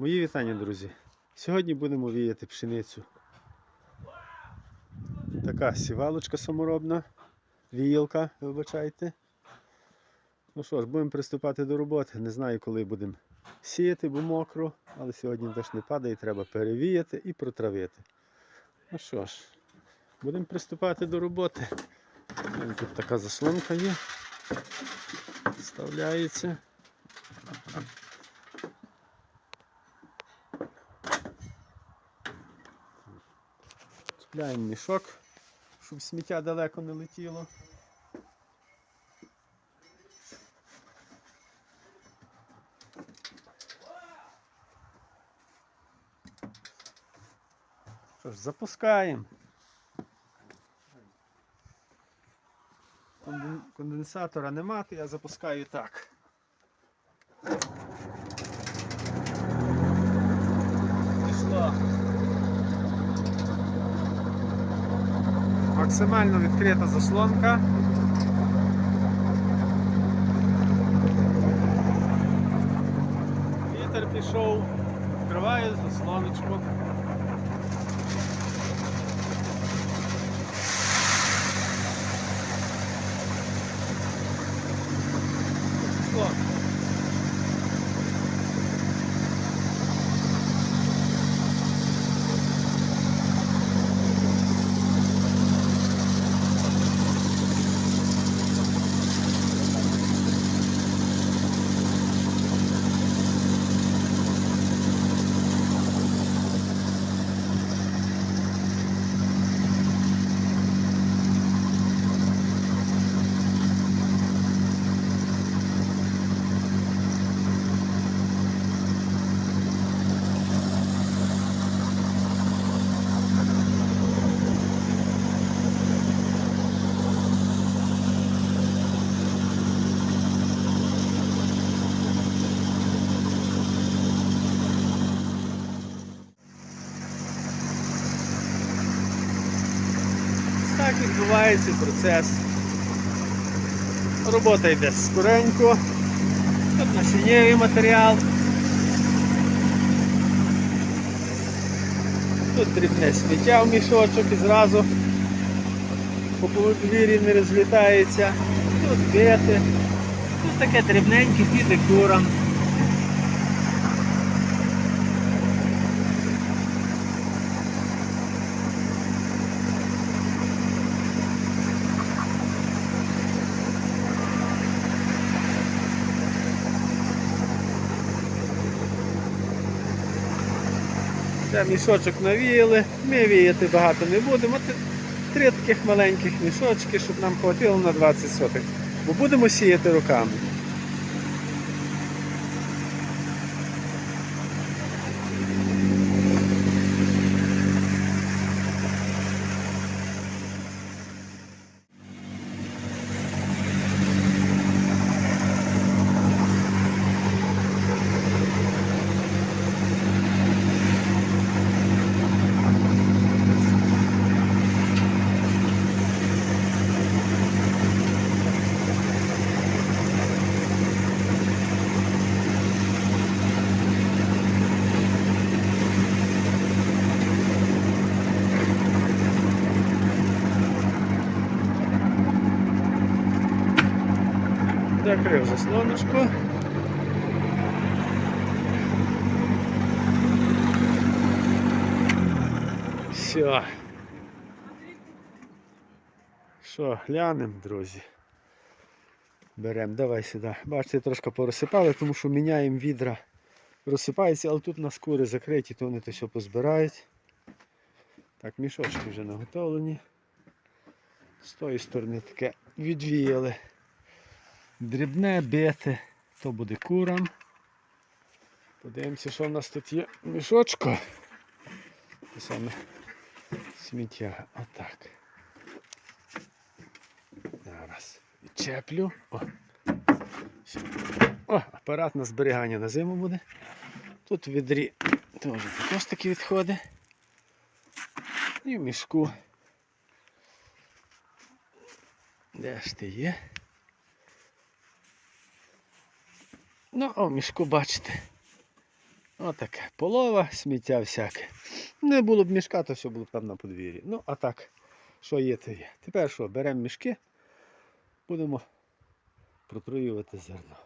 Мої вітання, друзі. Сьогодні будемо віяти пшеницю. Така сівалочка саморобна, віялка, вибачайте. Ну що ж, будемо приступати до роботи. Не знаю, коли будемо сіяти, бо мокро, але сьогодні дощ не падає, треба перевіяти і протравити. Ну що ж, будемо приступати до роботи. Тут така заслонка є. Вставляється. Цепляємо мішок, щоб сміття далеко не летіло. Що ж, запускаємо. Конденсатора нема, то я запускаю так. Максимально відкрита заслонка. Вітер пішов, відкриваю заслоночку. Так відбувається процес. Робота йде скоренько. Тут насіннєвий матеріал. Тут дрібне сміття в мішочок і зразу по подвір'ї не розлітається. Тут бити. Тут таке дрібненьке піде курам. Це мішочок навіяли. Ми віяти багато не будемо. Три таких маленьких мішочки, щоб нам хватило на 20 сотих. Бо будемо сіяти руками. Закрив заслоночку. Все. Що, глянемо, друзі. Беремо, давай сюди. Бачите, трошки порозсипали, тому що міняємо відра. Розсипається, але тут у нас кури закриті, то вони то все позбирають. Так, мішочки вже наготовлені. З тої сторони таке відвіяли. Дрібне бити, то буде курам. Подивимося, що в нас тут є в мішочку. Те саме сміття. Отак. Зараз відчеплю. О. О, апарат на зберігання на зиму буде. Тут в відрі теж також такі відходи. І в мішку. Де ж ти є? Ну, а мішку бачите. Отаке. Полова, сміття всяке. Не було б мішка, то все було б там на подвір'ї. Ну, а так, що є, то є. Тепер що, беремо мішки, будемо протруювати зерно.